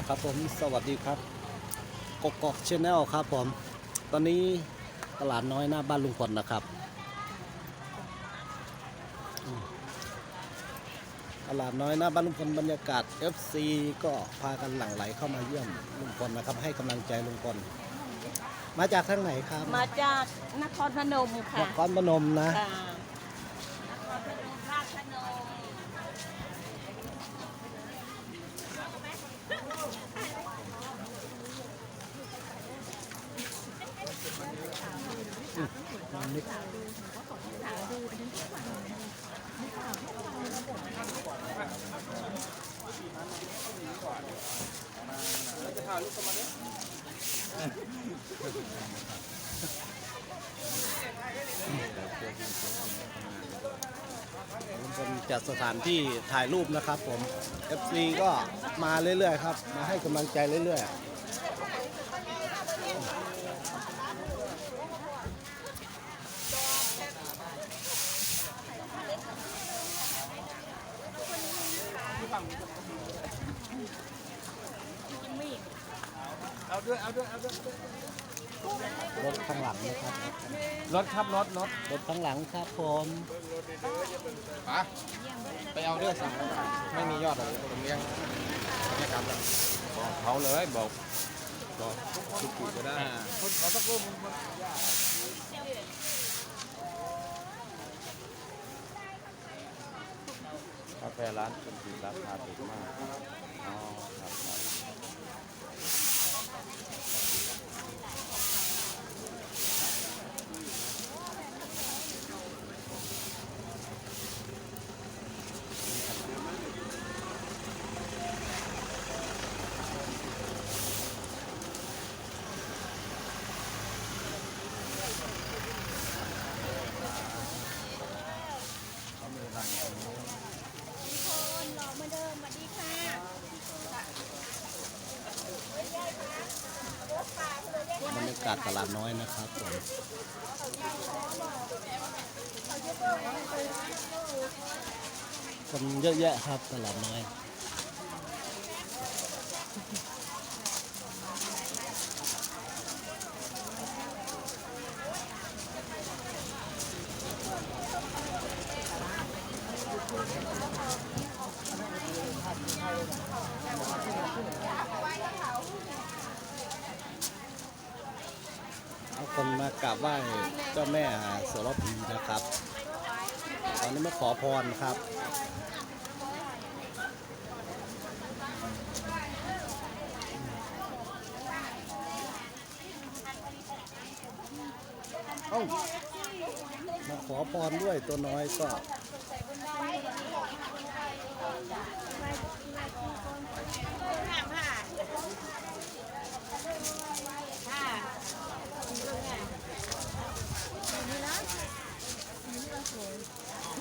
นะครับผมสวัสดีครับกกอกชาแนลครับผม ตอนนี้ตลาดน้อยหน้าบ้านลุงพลนะครับอืมตลาดน้อยหน้าบ้านลุงพลบรรยากาศ FC ก็พากันหลั่งไหลเข้ามาเยี่ยมลุงพลนะครับ ให้กำลังใจลุงพลมาจากทางไหนครับ มาจากนครพนมนค่ะครพนมนะ ค่ะนครพนมราชพนม นี่ลุงพลจัดสถานที่ถ่ายรูปนะครับผม FC ก็มาเรื่อยๆครับ มาให้กำลังใจเรื่อยๆ เอาด้วย เอาด้วย เอาด้วยรถข้างหลังนะครับ รถครับรถรถรถข้างหลังครับผมปะไปเอาด้วยสั่งไม่มียอดหรอกผมเลี้ยงไม่ครับบอกเขาเลยบอกบอกทุกปีก็ได้คนขอสักรูปกาแฟร้านคุณปีราคาถูกมากอ๋อครับครับ คนหล่อเหมือนเดิมสวัสดีค่ะ บรรยาศตลาดน้อยนะครับผมคนเยอะแยะครับตลาดน้อย เอาคนมา กราบไหว้เจ้าแม่โสระพีนะครับตอนนี้มาขอพรครับเอ้ามาขอพรด้วยตัวน้อยก็ ถามค่ะค่ะ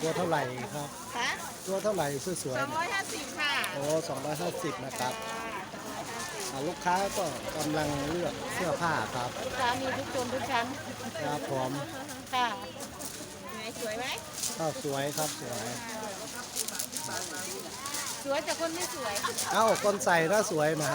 ตัวเท่าไหร่ครับค่ะตัวเท่าไหร่สวยสองร้อยห้าสิบค่ะๆโอ้สองร้อยห้าสิบนะครับอ่าลูกค้าก็กำลังเลือกเสื้อผ้าครับลูกค้ามีทุกชนทุกชั้นครับผมค่ะไงสวยไหมก็สวยครับสวย สวยแต่คนไม่สวยเอ้าคนใส่น่าสวยนะ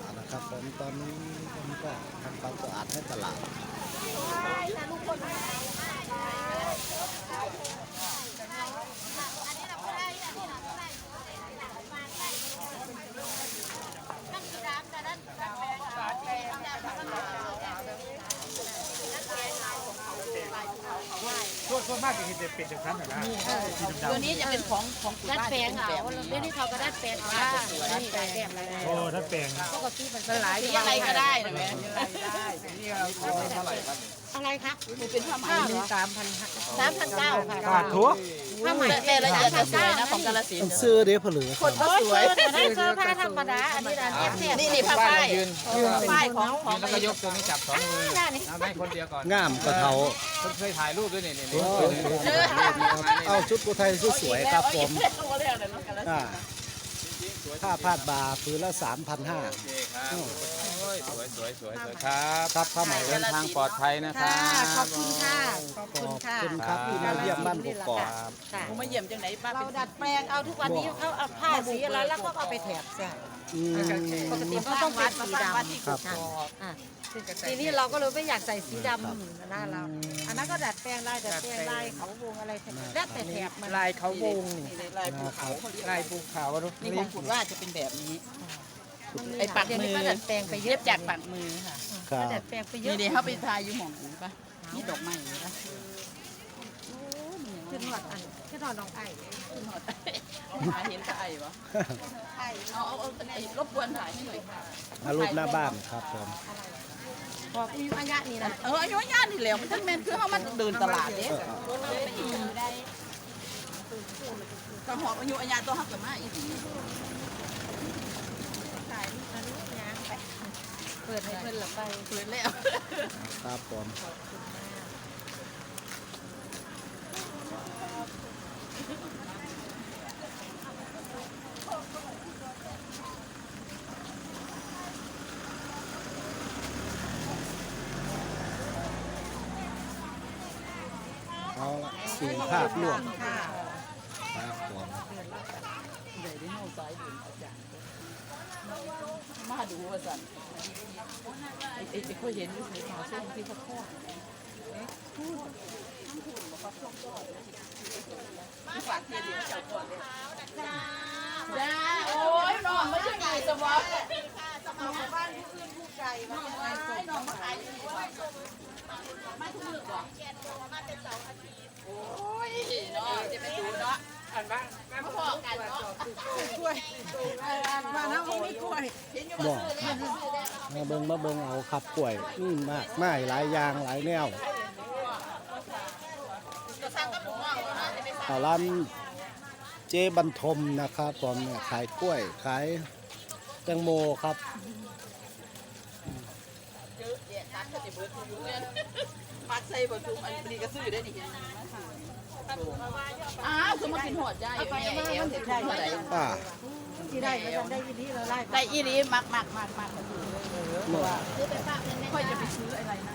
เอาละครับผมตอนนี้ผมก็ทำความสะอาดให้ตลาด ส่วนส่วน มากจะเห็นแต่เป็ดจากชั้นเหรอนะสีดำตัวนี้จะเป็นของของดัดแปลงเอาเดี๋ยวนี้เขาก็ดัดแปลงว่าดัดแปลงแบบๆโอ้ถ้าแปลง ปกติมันเป็นหลายสีอะไรก็ได้นะแม่ นี่เราเท่าไหร่ครับอะไรคะมันเป็นผ้าไหมสามพันสามพันเก้าค่ะขาดทุกผ้าไหมแต่ละเอียดจะสวยนะของกาลสินมันธุ์ซื้อเด้อผลือคนก็สวยแต่ได้เสื้อผ้าธรรมดาอันนี้ร้านเอฟเซียนี่นี่ผ้าฝ้ายยืนฝ้ายของของแล้วก็ยกตัวนี้จับสองมือร้านนี้เอาให้คนเดียวก่อนงามกระเทาคนเคยถ่ายรูปด้วยนี่นี่โอ้นี่โหเอาชุดกุไทยสวยๆครับผมอ่าผ้าพาดบาผืนละ3,500โอเคครับโอ้ ยสวยสวยสวยสวยครับครับผ้าไหมเดินทางปลอดภัยนะครัค่ะ บขอบคุณค่ะ ขอบขคุณอบค่ะคุณครับที่มาเยี่ยมบ้านกกอกค่ะผมมาเยี่ยมจังไหนป้าเราเป็นดัดแปลงเอาทุกวันนี้เขาเอาผ้าสีอะไรแล้วก็เอาไปแถบใส่อืมปกติก็ต้องเป็นสีดวัดที่ครับกอกำอะทีนี้เราก็เลยไม่อยากใส่สีดำหน้าเรา อันนั้นก็ดัดแปลงลายดัดแปลงลายเขาวงอะไรแล้วแต่แถบมันลายเขาวงนี่เลยลายภูเขาเขาเรียกลายภูเขานี่ของขุดว่าจะเป็นแบบนี้ ไอ้ปักมือเดี๋ยวนี้ก็ดัดแปลงไปเยเย็อะบจากปักมือค่ะครับดัดแปลงไปเยอะนี่เดี๋ยวเขาไปทายอยู่หม่องอื่นปะนี่ดอกไม้นี่ปะขึ้นหอดอันขึ้นหอดน้องไอ้ขึ้นหอดหาเห็นกับไอ้ปะเอาเอาเอาไอ้รบกวนถ่ายให้หน่อยค่ะมารูปหน้าบ้านครับผมบอกอายุอายะนี่นะเอออายุย่านนี่แหล้วมันทั้งแม่นคือเขามาเดินตลาดเด้ก็หอบอายุอาญาตัวหักกับมาอีก เปิดให้เพื่อนหลับไปเปิดแล้วครับผมเอาละสี่ภาพรวมครับผม เดี๋ยวได้เฮาสายบุญอาจารย์ มาดูว่าสั่นไอ้ไอ้เขาเห็นอยู่ในหาช่วงที่เขาทอดฝากเทียเดียวเจ้าก่อนเลยจ้าโอ้ยนอนไม่ใช่ไงสมองสมองบ้านผู้อื่นผู้ไกลมาน้องมาขายอยู่นี่มาทุกมื้อก่อนมาเป็นเสาร์อาทิตย์โอ้ยเนาะจะไปดูเนาะอันบ้างมาพอกันเนาะ มาแล้วไม่กล้วยบอกมาเบิงมาเบิงเอาขับกล้วยนี่มากไม้หลายอย่างหลายแนวข่าวร้านเจบรรทมนะครับผมเนี่ยขายกล้วยขายแตงโมครับเยอะแยะตัดก็จะเบิดอยู่เนี่ยมัดใส่บะทุมอันนี้ก็ซื้อได้นี่เห็นอ้าวคือมากินหอดย่าอยู่แม่เอวเห็นได้เท่าไหร่ป้า ที่ได้ก็ได้ยินดีเราไล่ได้อีรีมักมักมักมักกันอยู่เมื่อค่อยจะไปซื้ออะไรนะ